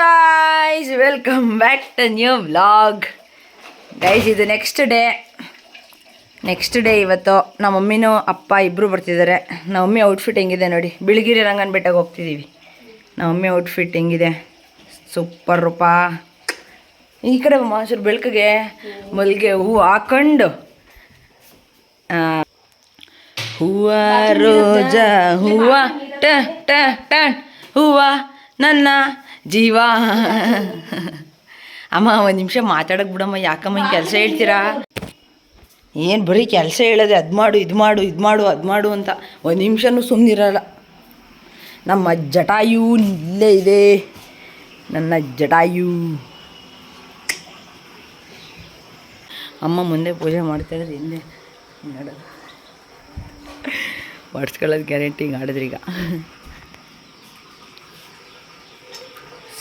Guys welcome back to new vlog guys ಇದು next day next day ಇವತ್ತು ನಮ್ಮ ಮಮ್ಮಿನೂ ಅಪ್ಪ ಇಬ್ಬರು ಬರ್ತಿದ್ದಾರೆ. ನಮ್ಮ ಮಮ್ಮಿ ಔಟ್ಫಿಟ್ ಹೆಂಗಿದೆ ನೋಡಿ. ಬಿಳಿಗಿರಿ ರಂಗನ ಬೆಟ್ಟಕ್ಕೆ ಹೋಗ್ತಿದ್ದೀವಿ ನಮ್ಮ ಮಮ್ಮಿ ಔಟ್ಫಿಟ್ ಹೆಂಗಿದೆ. ಸೂಪರ್ ರೂಪಾ. ಈ ಕಡೆ ಮಾಸೂರು ಬೆಳಕಿಗೆ ಮಲ್ಲಿಗೆ ಹೂವು ಹಾಕೊಂಡು ಹೂವ ರೋಜ ಹೂವ ಟ ಟ ಟ ಹೂವ ನನ್ನ ಜೀವ. ಅಮ್ಮ, ಒಂದು ನಿಮಿಷ ಮಾತಾಡಕ್ಕೆ ಬಿಡಮ್ಮ, ಯಾಕಮ್ಮ ಹಿಂಗೆ ಕೆಲಸ ಹೇಳ್ತೀರಾ? ಏನು ಬರೀ ಕೆಲಸ ಹೇಳೋದೆ ಅದು ಮಾಡು, ಇದು ಮಾಡು ಇದು ಮಾಡು, ಅದು ಮಾಡು ಅಂತ ಒಂದು ನಿಮಿಷನೂ ಸುಮ್ಮನಿರಲ್ಲ ನಮ್ಮ ಜಟಾಯು ಇಲ್ಲೇ ಇದೆ. ನನ್ನ ಜಟಾಯು. ಅಮ್ಮ ಮುಂದೆ ಪೂಜೆ ಮಾಡ್ತಾಯಿದ್ರೆ ಹಿಂದೆ ನೋಡೋದು ಮಾಡಿಸ್ಕೊಳ್ಳೋದು ಗ್ಯಾರಂಟಿ ಹಿಂಗೆ ಆಡಿದ್ರಿ ಈಗ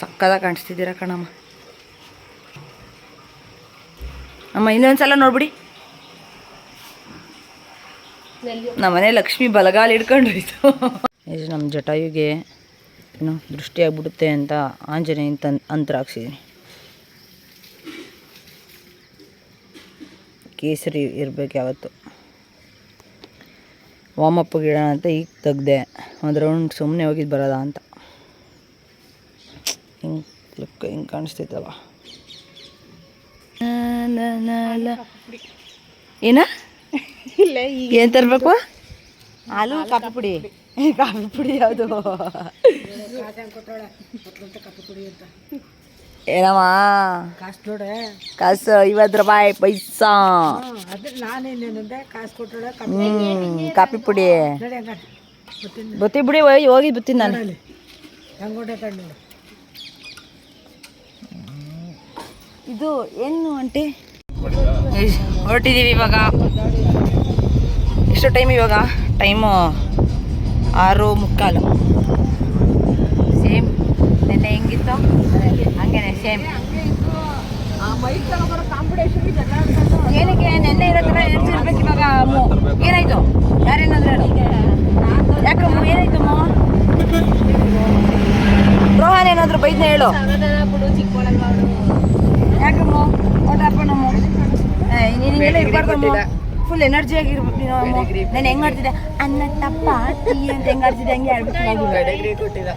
ಸಕ್ಕದಾಗ ಕಾಣಿಸ್ತಿದ್ದೀರ ಕಣಮ್ಮ. ಅಮ್ಮ ಇನ್ನೊಂದ್ಸಲ ನೋಡ್ಬಿಡಿ. ನಮ್ಮನೆ ಲಕ್ಷ್ಮಿ ಬಲಗಾಲ ಹಿಡ್ಕೊಂಡ್ರಿತು ಇದು ನಮ್ಮ ಜಟಾಯುಗೆ ಏನು ದೃಷ್ಟಿ ಆಗಿಬಿಡುತ್ತೆ ಅಂತ ಆಂಜನೇಯ ತನ್ ಅಂತರ ಹಾಕ್ಸಿದ್ದೀನಿ ಕೇಸರಿ ಇರಬೇಕು ಯಾವತ್ತು. ವಾಮಪ್ಪ ಗಿಡ ಅಂತ ಈಗ ತೆಗ್ದೆ. ಒಂದು ರೌಂಡ್ ಸುಮ್ಮನೆ ಹೋಗಿದ್ದು ಬರೋದ ಅಂತ. ಹಿಂಗೆ ಲುಕ್ ಹಿಂಗೆ ಕಾಣಿಸ್ತೈತವ ಏನ? ಇಲ್ಲ ಏನು ತರಬೇಕು? ಹಾಲು ಕಾಫಿ ಪುಡಿ. ಕಾಫಿ ಪುಡಿ. ಯಾವುದು? ಏನಮ್ಮ? ಕಾಸು ನೋಡೆ ಕಾಸು ಐವತ್ತು ರೂಪಾಯಿ ಪೈಸಾ. ಹ್ಞೂ ಕಾಫಿ ಪುಡಿ. ಬುತ್ತಿ ಹಂಗ ಗೊತ್ತಿಲ್ಲ ಬತ್ತಿ ಬಿಡಿ ಹೋಗಿ ಹೋಗಿ ಬತ್ತೀನಿ ನಾನು. ಇದು ಏನು ಅಂಟಿ ಹೊರಟಿದ್ದೀವಿ ಇವಾಗ. ಎಷ್ಟು ಟೈಮ್ ಇವಾಗ? ಟೈಮು ಆರು ಮುಕ್ಕಾಲು. ಸೇಮ್ ನಿನ್ನೆ ಹೆಂಗಿತ್ತು? ಹಂಗೇನೆ ಸೇಮ್ ಏನಕ್ಕೆ ನೆನ್ನೆ ಇರೋ ಥರ ಎನರ್ಜಿ ಇವಾಗ ಏನಾಯ್ತು? ಯಾರೇನಾದ್ರು ಹೇಳು ಯಾಕಮ್ಮ ಏನಾಯ್ತು ಅಮ್ಮ ರೋಹನ್ ಏನಾದ್ರು ಬೈದ್ನ ಹೇಳು ಯಾಕಮ್ಮ ಓಟಾಪಣಮ್ಮ ನೀನಿಗೆಲ್ಲ ಇರ್ಬಾರ್ದಮ್ಮ ಫುಲ್ ಎನರ್ಜಿ ಆಗಿರ್ಬೇಕು ನೀನು ನಾನು ಹೆಂಗ್ ಮಾಡ್ತಿದ್ದೆ? ಅನ್ನ ತಪ್ಪ ಟೀ ಅಂತ ಹೆಂಗ್ ಆಡ್ತಿದ್ದೆ ಹಂಗೆ ಆಡ್ಬಿಟ್ಟು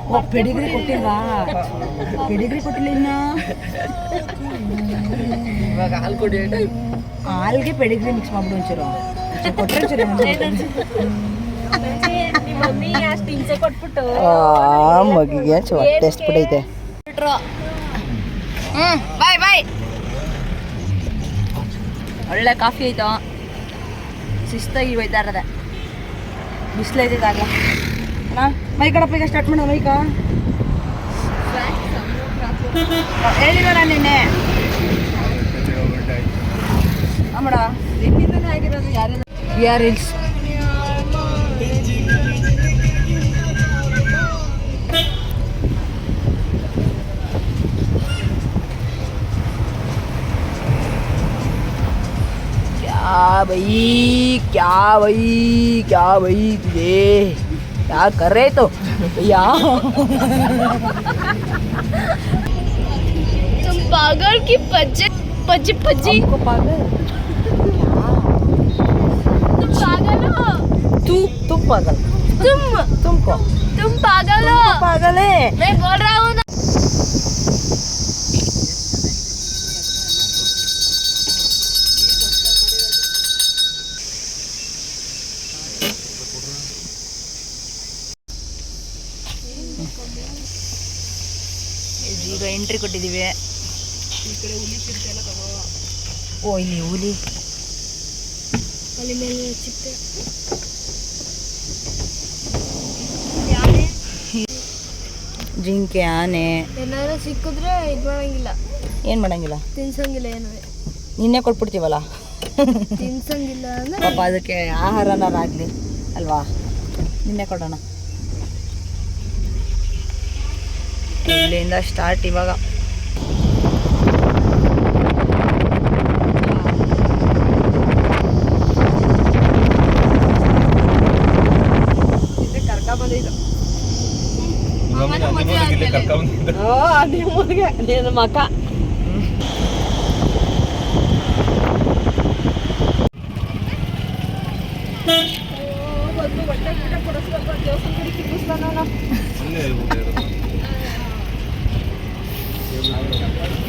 ಓ ಪೆಡಿಗ್ರಿ ಕೊಟ್ಟಿಲ್ವಾ? ಪೆಡಿಗ್ರಿ ಕೊಟ್ಟಿಲ್ಲ ಇನ್ನ. ಹಾಲ್ಗೆ ಪೆಡಿಗ್ರಿ ಮಿಕ್ಸ್ ಮಾಡ್ಬಿಡು ಒಂಚೂರು. ಕೊಟ್ಟರೆ ಒಂಚೂರು ಆ, ಮಗಿಗೆ ಟೆಸ್ಟ್ ಬಿಡೈತೆ ಹ್ಮ್ ಬಾಯ್ ಬಾಯ್ ಒಳ್ಳೆ ಕಾಫಿ ಐತೋ? ಶಿಸ್ತಾಗಿ ಒಯ್ತಾ ಇರೋದೆ. ಬಿಸಿಲೈತೆ ಆಗ ಅಣ್ಣ ಮೈ ಕಡಪ್ಪ ಈಗ ಸ್ಟಾರ್ಟ್ ಮಾಡೋಣ ಮೈಕ? ಹೇಳಿದ ನಾನು ನಿನ್ನೆ ವಿ ಯಾರು ರೀಲ್ಸ್ क्या भाई क्या भाई क्या भाई तुझे? क्या कर रहे तो? भैया? तुम पागल की पज्जे पज्जे पज्जी। हमको पागल? तुम पागल हो। तू तुम पागल। तुम तुमको? तुम पागल हो। पागल है। मैं बोल रहा हूँ ना। ಕೊಟ್ಟಿದ್ದೀವಿ ಓ, ಇಲ್ಲಿ ಹುಲಿ. ಜಿಂಕೆ, ಆನೆ. ಎಲ್ಲಾರು ಸಿಕ್ಕಿದ್ರೆ ಇದು ಮಾಡಂಗಿಲ್ಲ ಏನು ಮಾಡಂಗಿಲ್ಲ? ತಿನ್ಸಂಗಿಲ್ಲ ಏನು ನಿನ್ನೆ ಕೊಟ್ಬಿಡ್ತೀವಲ್ಲ? ತಿನ್ಸಂಗಿಲ್ಲ ಅಂದ್ರೆ ಪಾಪ ಅದಕ್ಕೆ ಆಹಾರನಾರಾಗಲಿ ಅಲ್ವಾ? ನಿನ್ನೆ ಕೊಡೋಣ. ಇಲ್ಲಿಂದ ಸ್ಟಾರ್ಟ್ ಇವಾಗ.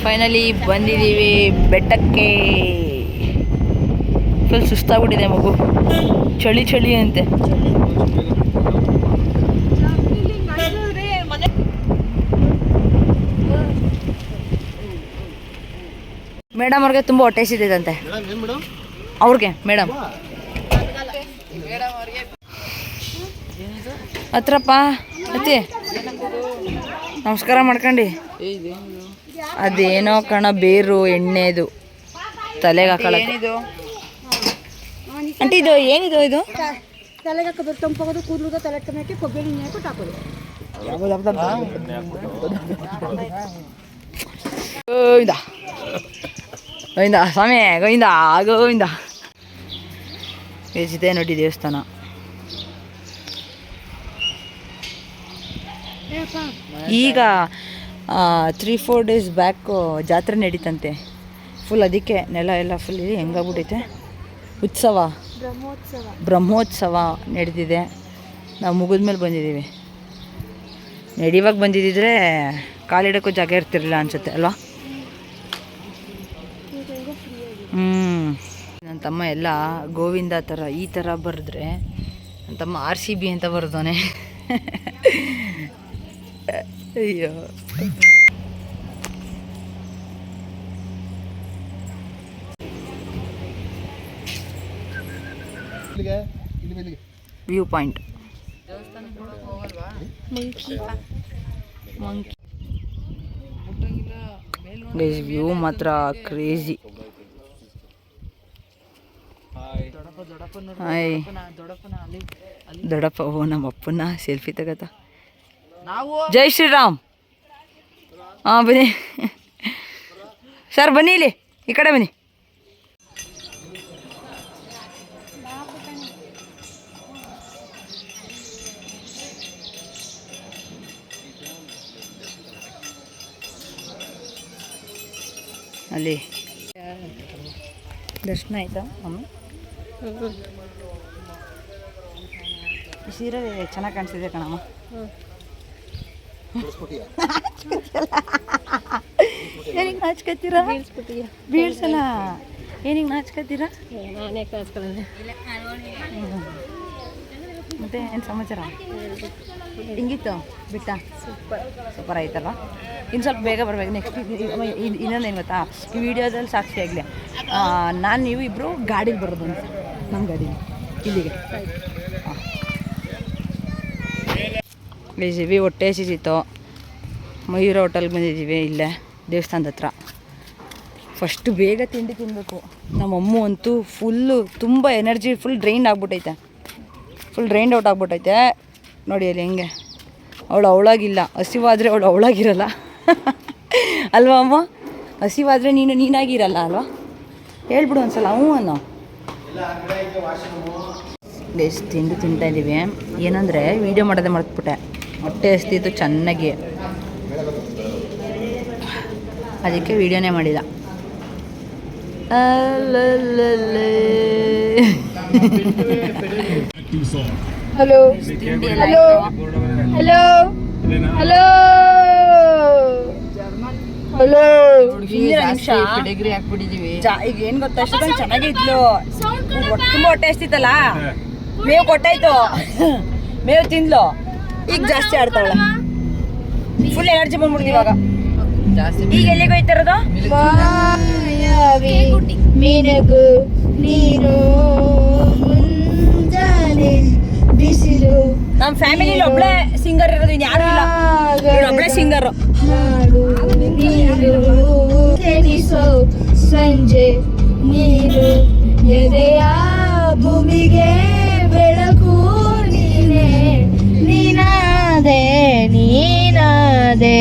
ಫೈನಲಿ ಬಂದಿದ್ದೀವಿ ಬೆಟ್ಟಕ್ಕೆ. ಫುಲ್ ಸುಸ್ತಾಗ್ಬಿಟ್ಟಿದೆ ಮಗು. ಚಳಿ ಚಳಿ ಅಂತೆ ಮೇಡಮ್ ಅವ್ರಿಗೆ ತುಂಬ ಹೊಟ್ಟೆ ಸಿದ್ದಿದಂತೆ ಅವ್ರಿಗೆ ಮೇಡಮ್. ಹತ್ರಪ್ಪ ಅತ್ತಿ. ನಮಸ್ಕಾರ ಮಾಡ್ಕೊಂಡು. ಅದೇನೋ ಕಣ ಬೇರು ಎಣ್ಣೆದು. ತಲೆಗೆ ಹಾಕೊಳ್ಳೋದು ಆಂಟಿ ಇದು ಏನಿದು ಇದು? ತಲೆಗೆ ಹಾಕೋದು ತಂಪಾಗೋದು ಕೂದಲು ತಲೆ ಟೊಮೆಟೊ ಕೊಬ್ಬರಿ ಎಣ್ಣೆ ಹಾಕ್ಬಿಟ್ಟು ಹಾಕೋದು. ಗೋವಿಂದ, ಸ್ವಾಮಿ, ಗೋವಿಂದ ಗೋವಿಂದ. ಇದೆ ನೋಡಿ ದೇವಸ್ಥಾನ. ಈಗ ತ್ರೀ ಫೋರ್ ಡೇಸ್ ಬ್ಯಾಕು ಜಾತ್ರೆ ನಡೀತಂತೆ. ಫುಲ್ ಅದಕ್ಕೆ ನೆಲ ಎಲ್ಲ ಫುಲ್ ಹೆಂಗಾಗ್ಬಿಟ್ಟೈತೆ ಉತ್ಸವ. ಬ್ರಹ್ಮೋತ್ಸವ ಬ್ರಹ್ಮೋತ್ಸವ ನಡೆದಿದೆ. ನಾವು ಮುಗಿದ ಮೇಲೆ ಬಂದಿದ್ದೀವಿ. ನಡಿವಾಗ ಬಂದಿದ್ದಿದ್ರೆ ಕಾಲಿಡೋಕ್ಕೂ ಜಾಗ ಇರ್ತಿರಲಿಲ್ಲ ಅನ್ಸುತ್ತೆ, ಅಲ್ವಾ? ಹ್ಞೂ ನನ್ನ ತಮ್ಮ ಎಲ್ಲ ಗೋವಿಂದ ಥರ ಈ ಥರ ಬರೆದ್ರೆ ನನ್ನ ತಮ್ಮ ಆರ್ ಸಿ ಬಿ ಅಂತ ಬರ್ದೋನೆ ಅಯ್ಯೋ. ವ್ಯೂ ಪಾಯಿಂಟ್ ವ್ಯೂ ಮಾತ್ರ ಕ್ರೇಜಿ ಹಾಯ್. ದೊಡ್ಡಪ್ಪ ಓ ನಮ್ಮ ಅಪ್ಪನ ಸೆಲ್ಫಿ ತಗತ. ಜೈ ಶ್ರೀರಾಮ್. ಹಾಂ ಬನ್ನಿ. ಸರ್ ಬನ್ನಿ ಇಲ್ಲಿ. ಈ ಕಡೆ ಬನ್ನಿ. ಅಲ್ಲಿ. ದರ್ಶನ ಆಯ್ತಾ ಅಮ್ಮ? ಸೀರೆ ಚೆನ್ನಾಗಿ ಕಾಣಿಸ್ತಿದೆ ಕಣಮ್ಮ. ಏನಿಗೆ ನಾಚ್ಕೋತೀರಾ? ಬೀಳ್ಸಲ್ಲ ಏನಿಗೆ ನಾಚ್ಕೋತೀರಾ? ನಾನೇ ಕಳ್ಸ್ಕೊಳ್ಳೋದು ಮತ್ತೆ ಏನು ಸಮಾಚಾರ? ಹಿಂಗಿತ್ತು ಬಿಟ್ಟ? ಸೂಪರ್. ಸೂಪರ್ ಆಯ್ತಲ್ವಾ? ಇನ್ನು ಸ್ವಲ್ಪ ಬೇಗ ಬರಬೇಕು. ನೆಕ್ಸ್ಟ್ ಇನ್ನೊಂದೇನು ಗೊತ್ತಾ? ಈ ವಿಡಿಯೋದಲ್ಲಿ ಸಾಕ್ಷಿ ಆಗಲಿ. ನಾನು ನೀವು ಇಬ್ಬರು ಗಾಡಿಗೆ ಬರೋದು ಅಂತ. ನಮ್ಮ ಗಾಡಿಗೆ ಇಲ್ಲಿಗೆ. ಇದ್ದೀವಿ ಹೊಟ್ಟೆ ಸಿಸಿತ್ತು ಮಯೂರ ಹೋಟೆಲ್ಗೆ ಬಂದಿದ್ದೀವಿ ಇಲ್ಲೇ ದೇವಸ್ಥಾನದ ಹತ್ರ. ಫಸ್ಟ್ ಬೇಗ ತಿಂಡಿ ತಿನ್ನಬೇಕು ನಮ್ಮಮ್ಮ ಅಂತೂ ಫುಲ್ಲು ತುಂಬ ಎನರ್ಜಿ ಫುಲ್ ಡ್ರೈನ್ ಆಗ್ಬಿಟ್ಟೈತೆ. ಫುಲ್ ಡ್ರೈನ್ಡ್ ಔಟ್ ಆಗ್ಬಿಟ್ಟೈತೆ. ನೋಡಿ ಅಲ್ಲಿ ಹೆಂಗೆ. ಅವಳು ಅವಳಾಗಿಲ್ಲ. ಹಸಿವಾದರೆ ಅವಳು ಅವಳಾಗಿರಲ್ಲ. ಅಲ್ವಾ ಅಮ್ಮ? ಹಸಿವಾದರೆ ನೀನು ನೀನಾಗಿರಲ್ಲ ಅಲ್ವಾ? ಹೇಳ್ಬಿಡು ಒಂದ್ಸಲ, ಹ್ಞೂ ಅನ್ನೋ. ಎಷ್ಟು ತಿಂದು ತಿಂತಾ ಇದ್ದೀವಿ ಏನಂದರೆ ವೀಡಿಯೋ ಮಾಡೋದೇ ಮರ್ತ್ಬಿಟ್ಟೆ. ಹೊಟ್ಟೆ ಹಸ್ತಿತ್ತು ಚೆನ್ನಾಗಿ. ಅದಕ್ಕೆ ವೀಡಿಯೋನೇ ಮಾಡಿಲ್ಲ. ಅಲ್ಲಲ್ಲಲ್ಲೇ. Hello hello. Hello hello hello degree ಹಾಕ್ಬಿಟ್ಟಿದೀವಿ. ಈಗ ಏನು ಗೊತ್ತಾ ಅಷ್ಟೊಂದು ಚೆನ್ನಾಗಿದ್ಲು. ತುಂಬಾ ಹೊಟ್ಟೆ ಹಸ್ತಿತ್ತಲ್ಲ? ಮೇವು ಕೊಟ್ಟಾಯ್ತು. ಮೇವು ತಿಂದ್ಲು. ಈಗ ಜಾಸ್ತಿ ಆಡ್ತಾವಳೆ ಫುಲ್ ಎನರ್ಜಿ ಬಂದ್ಬಿಡ್ದು ಇವಾಗ. ಈಗ ಎಲ್ಲಿಗೆ ಹೋಯ್ತಾ ಮೀನಗು ನೀರು. ಮುಂಜಾನೆ ಬಿಸಿಲು ನಮ್ಮ ಫ್ಯಾಮಿಲಿಲಿ ಒಬ್ಳೆ ಸಿಂಗರ್ ಇರೋದು ಯಾರು ಇಲ್ಲ. ಒಬ್ಳೆ ಸಿಂಗರು ಕೆಣಿಸೋ ಸಂಜೆ ನೀರು. ಎದೆಯ ಭೂಮಿಗೆ ಬೆಳಕು ನೀನೆ. ನೀನಾದೆ ನೀನಾದೆ.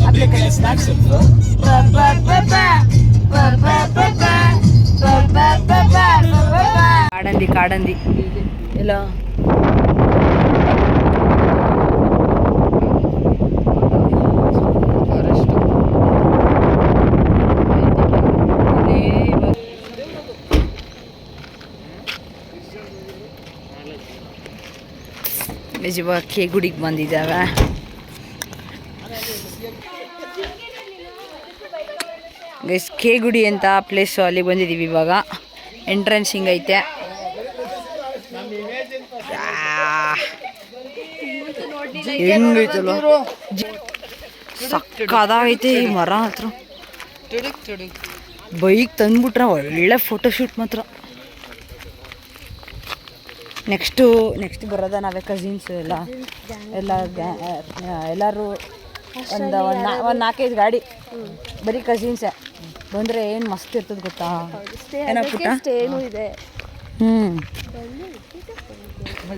ಕಾಡಲ್ಲಿ ಕಾಡಂದಿ ಎಲ್ಲ ಇವಾಗ ಕೆ ಗುಡಿಗೆ ಬಂದಿದ್ದಾವೆ. ಗೈಸ್ ಕೆ ಗುಡಿ ಅಂತ ಪ್ಲೇಸು ಅಲ್ಲಿ ಬಂದಿದ್ದೀವಿ ಇವಾಗ. ಎಂಟ್ರೆನ್ಸ್ ಹಿಂಗೈತೆ. ಹೆಂಗೈತಲ್ಲ. ಸಕ್ಕದಾಗೈತೆ ಈ ಮರ ಹತ್ರ. ಬೈಕ್ ತಂದ್ಬಿಟ್ರೆ ಒಳ್ಳೆ ಫೋಟೋಶೂಟ್ ಮಾತ್ರ. ನೆಕ್ಸ್ಟು ನೆಕ್ಸ್ಟ್ ಬರೋದ ನಾವೇ ಕಝಿನ್ಸ್ ಎಲ್ಲ. ಎಲ್ಲ ಎಲ್ಲರೂ ಒಂದು ಒಂದು ಒಂದು ನಾಲ್ಕೈದು ಗಾಡಿ. ಬರೀ ಕಸಿನ್ಸೇ ಬಂದರೆ ಏನು ಮಸ್ತ್ ಇರ್ತದೆ ಗೊತ್ತಾ? ಏನೋ ಪುಟ್ಟ ಇದೆ. ಹ್ಞೂ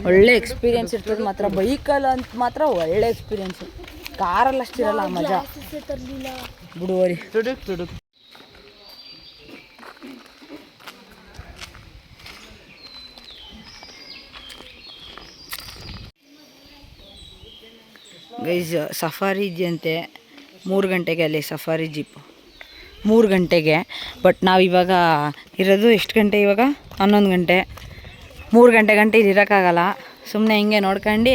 ಒಳ್ಳೆ ಎಕ್ಸ್ಪೀರಿಯನ್ಸ್ ಇರ್ತದೆ ಮಾತ್ರ. ಬೈಕಲ್ಲಿ ಅಂತ ಮಾತ್ರ ಒಳ್ಳೆ ಎಕ್ಸ್ಪೀರಿಯನ್ಸ್ ಕಾರಲ್ಲಿ ಅಷ್ಟಿರಲ್ಲ ಮಜಾ. ಬಿಡುವರಿ ಗೈಸ್ ಸಫಾರಿ ಇದೆಯಂತೆ. ಮೂರು ಗಂಟೆಗೆ ಅಲ್ಲಿ ಸಫಾರಿ ಜೀಪ್ ಮೂರು ಗಂಟೆಗೆ. ಬಟ್ ನಾವು ಇವಾಗ ಇರೋದು ಎಷ್ಟು ಗಂಟೆ ಇವಾಗ? ಹನ್ನೊಂದು ಗಂಟೆ. ಮೂರು ಗಂಟೆ ಗಂಟೆ ಇಲ್ಲಿ ಇರೋಕ್ಕಾಗಲ್ಲ. ಸುಮ್ಮನೆ ಹಿಂಗೆ ನೋಡ್ಕೊಂಡು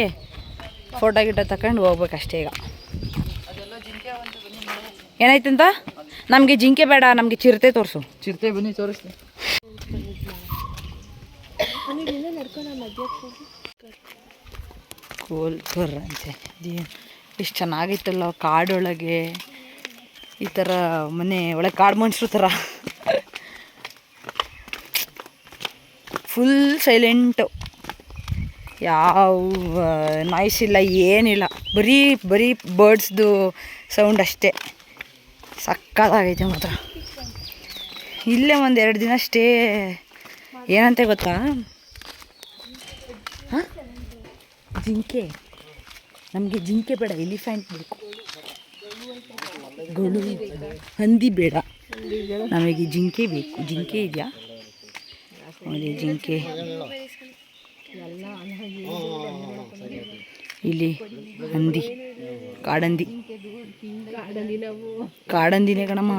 ಫೋಟೋ ಗಿಟೋ ತಗೊಂಡು ಹೋಗ್ಬೇಕಷ್ಟೇ ಈಗ. ಏನಾಯ್ತಂತ ನಮಗೆ ಜಿಂಕೆ ಬೇಡ ನಮಗೆ ಚಿರತೆ ತೋರಿಸು. ಚಿರತೆ ಬನ್ನಿ ತೋರಿಸ್ತೀನಿ. ಕೋಲ್ಕರ್ ಅಂತೆ ಎಷ್ಟು ಚೆನ್ನಾಗಿತ್ತಲ್ಲ ಕಾಡೊಳಗೆ. ಈ ಥರ ಮನೆ ಒಳಗೆ ಕಾಡು ಮನುಷ್ಯರು ಥರ. ಫುಲ್ ಸೈಲೆಂಟು ಯಾವ ನಾಯ್ಸ್ ಇಲ್ಲ, ಏನಿಲ್ಲ. ಬರೀ ಬರೀ ಬರ್ಡ್ಸ್ದು ಸೌಂಡ್ ಅಷ್ಟೇ. ಸಕ್ಕತ್ತಾಗೈತೆ ಮಾತ್ರ. ಇಲ್ಲೇ ಒಂದು ಎರಡು ದಿನ ಸ್ಟೇ ಏನಂತೆ ಗೊತ್ತಾ? ಹಾಂ? ಜಿಂಕೆ. ನಮಗೆ ಜಿಂಕೆ ಬೇಡ ಎಲಿಫೆಂಟ್ ಬೇಕು. ಗಳು ಹಂದಿ ಬೇಡ. ನಮಗೆ ಜಿಂಕೆ ಬೇಕು. ಜಿಂಕೆ ಇದೆಯಾ? ನೋಡಿ ಜಿಂಕೆ. ಇಲ್ಲಿ ಹಂದಿ, ಕಾಡಂದಿ. ಕಾಡಂದಿನೇ ಕಣಮ್ಮ.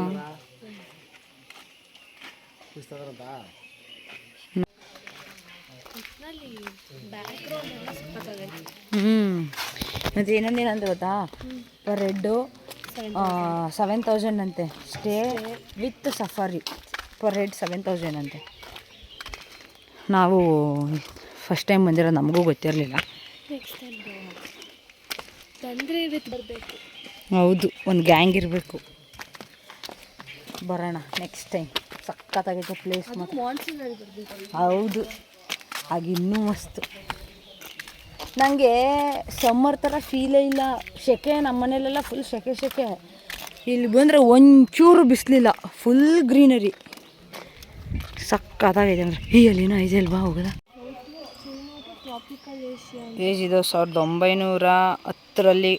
ಹ್ಞೂ ಮತ್ತು ಇನ್ನೊಂದೇನಂತ ಗೊತ್ತಾ? ಪರ್ ಹೆಡ್ಡು ಸೆವೆನ್ ತೌಸಂಡ್ ಅಂತೆ. Stay with safari per head seven thousand ಅಂತೆ. ನಾವು ಫಸ್ಟ್ ಟೈಮ್ ಬಂದಿರೋ ನಮಗೂ ಗೊತ್ತಿರಲಿಲ್ಲ. ಹೌದು ಒಂದು ಗ್ಯಾಂಗ್ ಇರಬೇಕು. ಬರೋಣ ನೆಕ್ಸ್ಟ್ ಟೈಮ್ ಸಖತ್ತಾಗೈತೆ ಪ್ಲೇಸ್ ಹೌದು ಹಾಗೆ ಇನ್ನೂ ಮಸ್ತು. ನನಗೆ ಸಮ್ಮರ್ ಥರ ಫೀಲೇ ಇಲ್ಲ. ಸೆಕೆ ನಮ್ಮ ಮನೇಲೆಲ್ಲ ಫುಲ್ ಸೆಕೆ ಸೆಕೆ ಇಲ್ಲಿ ಬಂದರೆ ಒಂಚೂರು ಬಿಸಿಲಿಲ್ಲ ಫುಲ್ ಗ್ರೀನರಿ ಸಕ್ಕತ್ತಾಗಿದೆ ಅಂದ್ರೆ ಈ ಅಲ್ಲಿನ ಅಲ್ವಾ ಹೋಗೋದ ಇದು ಸಾವಿರದ ಒಂಬೈನೂರ ಹತ್ತರಲ್ಲಿ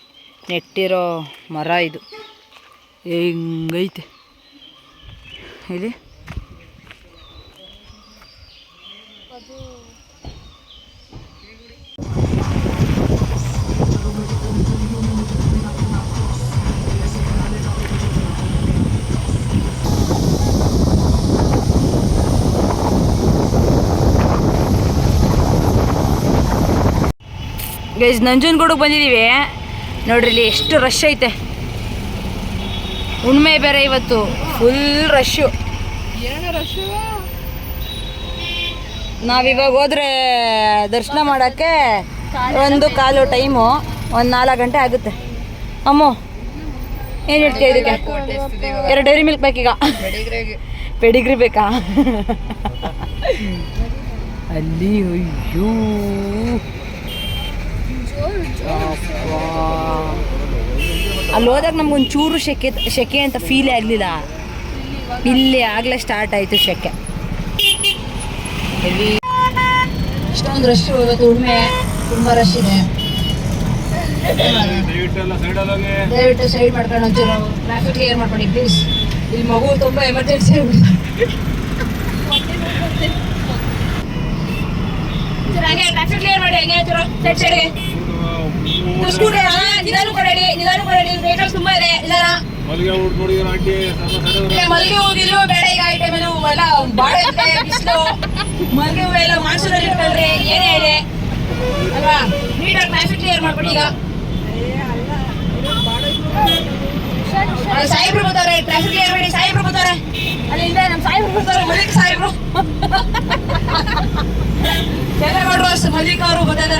ನೆಟ್ಟಿರೋ ಮರ ಇದು. ಹೆಂಗೈತೆ? ಇಲ್ಲಿ. ಗೈಸ್ ನಂಜನಗೂಡಕ್ಕೆ ಬಂದಿದ್ದೀವಿ ನೋಡ್ರಿ ಇಲ್ಲಿ ಎಷ್ಟು ರಶ್ ಐತೆ. ಉಣ್ಮೆ ಬೇರೆ ಇವತ್ತು. ಫುಲ್ ರಶ್ಶು ನಾವಿವಾಗ ಹೋದ್ರೆ ದರ್ಶನ ಮಾಡೋಕ್ಕೆ ಒಂದು ಕಾಲು ಟೈಮು ಒಂದು ನಾಲ್ಕು ಗಂಟೆ ಆಗುತ್ತೆ. ಅಮ್ಮ ಏನು ಹೇಳ್ತೀಯ ಇದಕ್ಕೆ? ಎರಡು ಡೈರಿ ಮಿಲ್ಕ್ ಬೇಕೀಗ ಪೆಡಿಗ್ರಿ ಬೇಕಾ? ಅಲ್ಲಿ ಅಯ್ಯೋ. ಅಲ್ಲಿ ಹೋದಾಗ ನಮ್ಗೊಂಚೂರು ಸೆಕೆ ಸೆಕೆ ಅಂತ ಫೀಲೇ ಆಗಲಿಲ್ಲ. ಇಲ್ಲಿ ಆಗಲೇ ಸ್ಟಾರ್ಟ್ ಆಯಿತು ಸೆಕೆ ಇಷ್ಟೊಂದು ರಶ್ ಇವತ್ತು ಉಣ್ಮೆ ತುಂಬ ರಶ್ ಇದೆ. ದಯವಿಟ್ಟು ಸೈಡ್ ಮಾಡ್ಕೊಂಡು ಒಂಚೂರು ಟ್ರಾಫಿಕ್ ಕ್ಲಿಯರ್ ಮಾಡ್ಕೊಳ್ಳಿ ಪ್ಲೀಸ್ ಇಲ್ಲಿ ಮಗು ತುಂಬ ಎಮರ್ಜೆನ್ಸಿ ಹಂಗೆ ಟ್ರಾಫಿಕ್ ಕ್ಲಿಯರ್ ಮಾಡಿ, ಹೆಂಗೆ ಸೈಡ್ ಸೈಡ್ಗೆ ತುಂಬಾ ಇದೆ ಮಲ್ಲಿಗೆ ಊಟ ನೋಡಿದ್ರೆ ಆಂಟಿ ಈಗ ಹೂ ಹೋಗಿಲ್ವೋ ಬೇಡ ಈಗ ಈ ಟೈಮಲ್ಲಿ ಎಲ್ಲ ಬಾಳ ಬಿಸಿಲು. ಮಲ್ಲಿಗೆ ಎಲ್ಲ ಮಾನ್ಸೂನ್ ಅಲ್ಲಿ ಇಟ್ಕೊಳ್ರಿ ಏನೇ ಇದೆ. ಅಲ್ವಾ? ನೀಟಾಗಿ ಟ್ರಾಫಿಕ್ ಕ್ಲಿಯರ್ ಮಾಡ್ಬಿಡಿ ಈಗ. ಸಾಹೇಬ್ರು ಬರ್ತಾರೆ ಟ್ರಾಫಿಕ್ ಕ್ಲಿಯರ್ ಮಾಡಿ ಸಾಹೇಬ್ರು ಬರ್ತಾರೆ ಅಲ್ಲಿಂದ ನಮ್ಮ ಸಾಹೇಬ್ರು ಬರ್ತಾರೆ ಸಾಹೇಬ್ರು ಅವರು ಬರ್ತಾ